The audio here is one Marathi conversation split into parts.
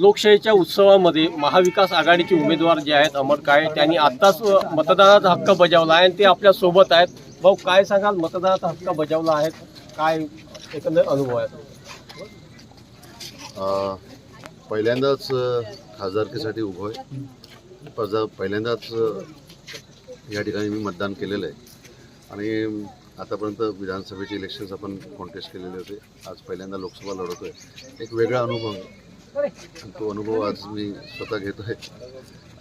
लोकशाहीच्या उत्सवामध्ये महाविकास आघाडीचे उमेदवार जे आहेत अमर काळे त्यांनी आत्ताच मतदानाचा हक्क बजावला आहे आणि ते आपल्यासोबत आहेत. भाऊ काय सांगाल? मतदानाचा हक्क बजावला आहे. काय एकंदर अनुभव आहे? पहिल्यांदाच खासदारकीसाठी उभं आहे. पहिल्यांदाच या ठिकाणी मी मतदान केलेलं आहे. आणि आतापर्यंत विधानसभेचे इलेक्शन्स आपण कॉन्टेस्ट केलेले होते. आज पहिल्यांदा लोकसभा लढवतो आहे एक वेगळा अनुभव तो अनुभव आज मी स्वतः घेतो आहे.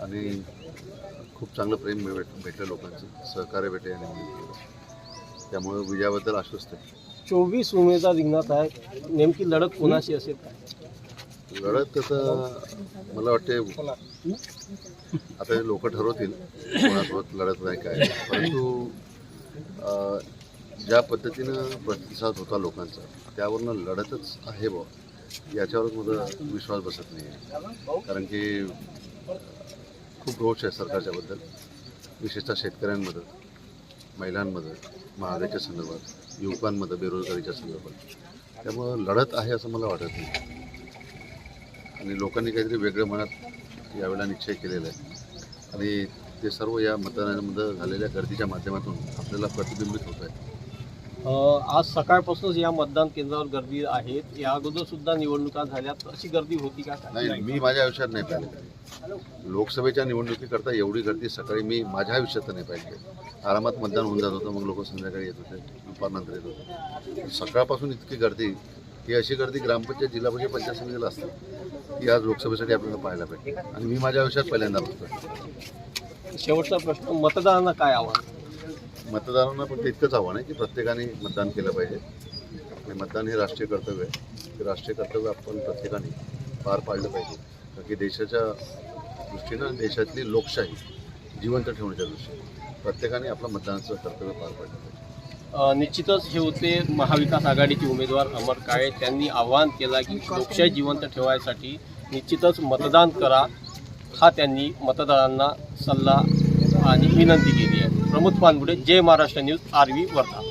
आणि खूप चांगलं प्रेम भेट भेटलं लोकांचं. सहकार्य भेटले आणि त्यामुळे विजयाबद्दल आश्वस्त आहे. चोवीस उमेदवार रिंगणात आहे नेमकी लढत कोणाशी असेल? काय लढत आता मला वाटते आता हे लोक ठरवतील. कोणासोबत लढत नाही काय. परंतु ज्या पद्धतीनं प्रतिसाद होता लोकांचा त्यावरनं लढतच आहे बा याच्यावर माझा विश्वास बसत नाही आहे कारण की खूप रोष आहे सरकारच्याबद्दल विशेषतः शेतकऱ्यांमध्ये महिलांमध्ये महागाईच्या संदर्भात युवकांमध्ये बेरोजगारीच्या संदर्भात. त्यामुळं लढत आहे असं मला वाटत नाही. आणि लोकांनी काहीतरी वेगळं मनात यावेळेला निश्चय केलेला आहे. आणि ते सर्व या मतदानामध्ये झालेल्या गर्दीच्या माध्यमातून आपल्याला प्रतिबिंबित होत आहे. आज सकाळपासूनच या मतदान केंद्रावर गर्दी आहे. या अगोदर सुद्धा निवडणुका झाल्यात. अशी गर्दी होती का? नाही मी माझ्या आयुष्यात नाही पाहिली. लोकसभेच्या निवडणुकीकरता एवढी गर्दी सकाळी मी माझ्या आयुष्यात नाही पाहिली. आरामात मतदान होऊन जात होतं मग लोक संध्याकाळी येत होते दुपारनंतर येत होते. सकाळपासून इतकी गर्दी ही अशी गर्दी ग्रामपंचायत जिल्हा परिषद पंचायत समितीला असते ती आज लोकसभेसाठी आपल्याला पाहायला भेटते. आणि मी माझ्या आयुष्यात पहिल्यांदा बघतोय. शेवटचा प्रश्न मतदारांना काय आव्हान? मतदारांना पण तितकंच आव्हान आहे की प्रत्येकाने मतदान केलं पाहिजे. आणि मतदान हे राष्ट्रीय कर्तव्य आहे. ते राष्ट्रीय कर्तव्य आपण प्रत्येकाने पार पाडलं पाहिजे. कारण की देशाच्या दृष्टीनं आणि देशातली लोकशाही जिवंत ठेवण्याच्या दृष्टीने प्रत्येकाने आपलं मतदानाचं कर्तव्य पार पाडलं पाहिजे. निश्चितच हे होते महाविकास आघाडीचे उमेदवार अमर काळे. त्यांनी आवाहन केला की लोकशाही जिवंत ठेवायसाठी निश्चितच मतदान करा. हा त्यांनी मतदारांना सल्ला आणि विनंती केली. प्रमोद पानगुडे जय महाराष्ट्र न्यूज आरवी वर्धा.